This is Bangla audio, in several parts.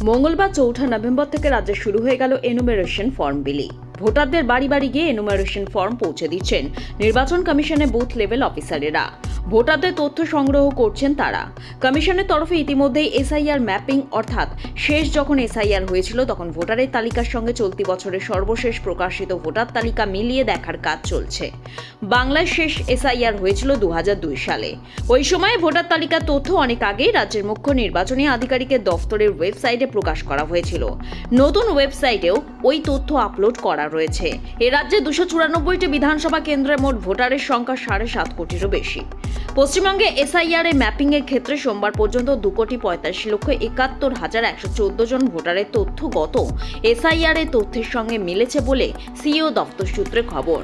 মঙ্গলবার চৌঠা নভেম্বর থেকে রাজ্যে শুরু হয়ে গেল এনুমেরেশন ফর্ম বিলি ভোটারদের বাড়ি বাড়ি গিয়ে এনুমারেশন ফর্ম পৌঁছে দিচ্ছেন নির্বাচন কমিশনের বুথ লেভেল অফিসারেরা ভোটারদের তথ্য সংগ্রহ করছেন তারা। কমিশনের তরফে ইতিমধ্যেই এসআইআর ম্যাপিং, অর্থাৎ শেষ যখন এসআইআর হয়েছিল, তখন ভোটারের তালিকার সঙ্গে চলতি বছরের সর্বশেষ প্রকাশিত ভোটার তালিকা মিলিয়ে দেখার কাজ চলছে। বাংলায় শেষ এসআইআর হয়েছিল দু সালে। ওই সময়ে ভোটার তালিকার তথ্য অনেক আগেই রাজ্যের মুখ্য নির্বাচনী আধিকারিকের দফতরের ওয়েবসাইটে প্রকাশ করা হয়েছিল। নতুন ওয়েবসাইটেও ওই তথ্য আপলোড করা রয়েছে। এ রাজ্যে দুশো চুরানব্বইটি বিধানসভা কেন্দ্রে মোট ভোটারের সংখ্যা সাড়ে সাত কোটিরও বেশি। পশ্চিমবঙ্গে এসআইআর এর ম্যাপিং এর ক্ষেত্রে সোমবার পর্যন্ত দু কোটি পঁয়তাল্লিশ লক্ষ একাত্তর হাজার একশো চোদ্দ জন ভোটারের তথ্য গত এসআইআর এর তথ্যের সঙ্গে মিলেছে বলে সিও দপ্তর সূত্রে খবর।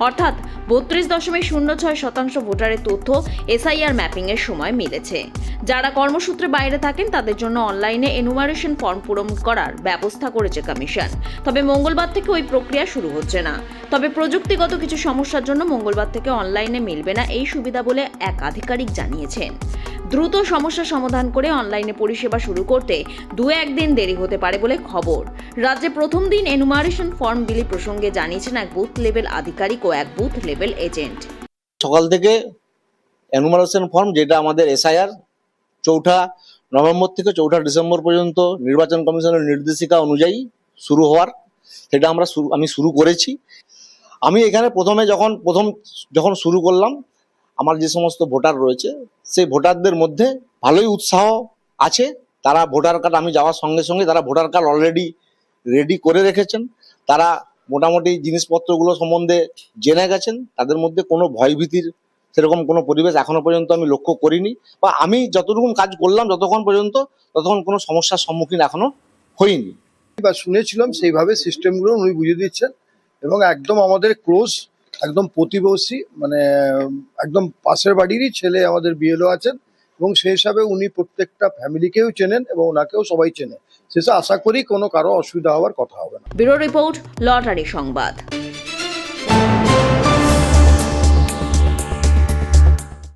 অর্থাৎ বত্রিশ দশমিক শূন্য ছয় শতাংশ ভোটারের তথ্য এসআইআর ম্যাপিং এর সময় মিলেছে। যারা কর্মসূত্রে বাইরে থাকেন, তাদের জন্য অনলাইনে এনুমারেশন ফর্ম পূরণ করার ব্যবস্থা করেছে কমিশন। তবে মঙ্গলবার থেকে ওই প্রক্রিয়া শুরু হচ্ছে না। তবে প্রযুক্তিগত কিছু সমস্যার জন্য মঙ্গলবার থেকে অনলাইনে মিলবে না এই সুবিধা বলে এক আধিকারিক জানিয়েছেন। দ্রুত সমস্যা সমাধান করে অনলাইনে পরিষেবা শুরু করতে দু একদিন দেরি হতে পারে বলে খবর। রাজ্যে প্রথম দিন এনুমারেশন ফর্ম বিলি প্রসঙ্গে জানিয়েছেন এক বুথ লেভেল আধিকারিক ও এক বুথ লেভেল এজেন্ট সকাল থেকে এনুমারেশন ফর্ম যেটা আমাদের এসআইআর চৌঠা নভেম্বর থেকে চৌঠা ডিসেম্বর পর্যন্ত নির্বাচন কমিশনের নির্দেশিকা অনুযায়ী শুরু হওয়ার, সেটা আমরা শুরু, আমি শুরু করেছি। আমি এখানে প্রথমে যখন, প্রথম যখন শুরু করলাম, আমার যে সমস্ত ভোটার রয়েছে, সেই ভোটারদের মধ্যে ভালোই উৎসাহ আছে। তারা ভোটার কার্ড, আমি যাওয়ার সঙ্গে সঙ্গে তারা ভোটার কার্ড অলরেডি রেডি করে রেখেছেন। তারা মোটামুটি জিনিসপত্রগুলো সম্বন্ধে জেনে গেছেন। তাদের মধ্যে কোনো ভয়ভীতির সেরকম কোনো পরিবেশ এখনও পর্যন্ত আমি লক্ষ্য করিনি বা আমি যতটুকু কাজ করলাম যতক্ষণ পর্যন্ত ততক্ষণ কোনো সমস্যার সম্মুখীন এখনও হইনি। বা শুনেছিলাম সেইভাবে সিস্টেমগুলো উনি বুঝিয়ে দিচ্ছেন এবং একদম আমাদের ক্লোজ, একদম প্রতিবেশী মানে একদম পাশের বাড়িরই ছেলে আমাদের বিএলও আছেন। এবং সেই হিসাবে উনি প্রত্যেকটা ফ্যামিলিকেও চেনেন এবং ওনাকেও সবাই চেনে। শেষে আশা করি কোনো কারও অসুবিধা হওয়ার কথা হবে না। ব্যুরো রিপোর্ট লটারি সংবাদ।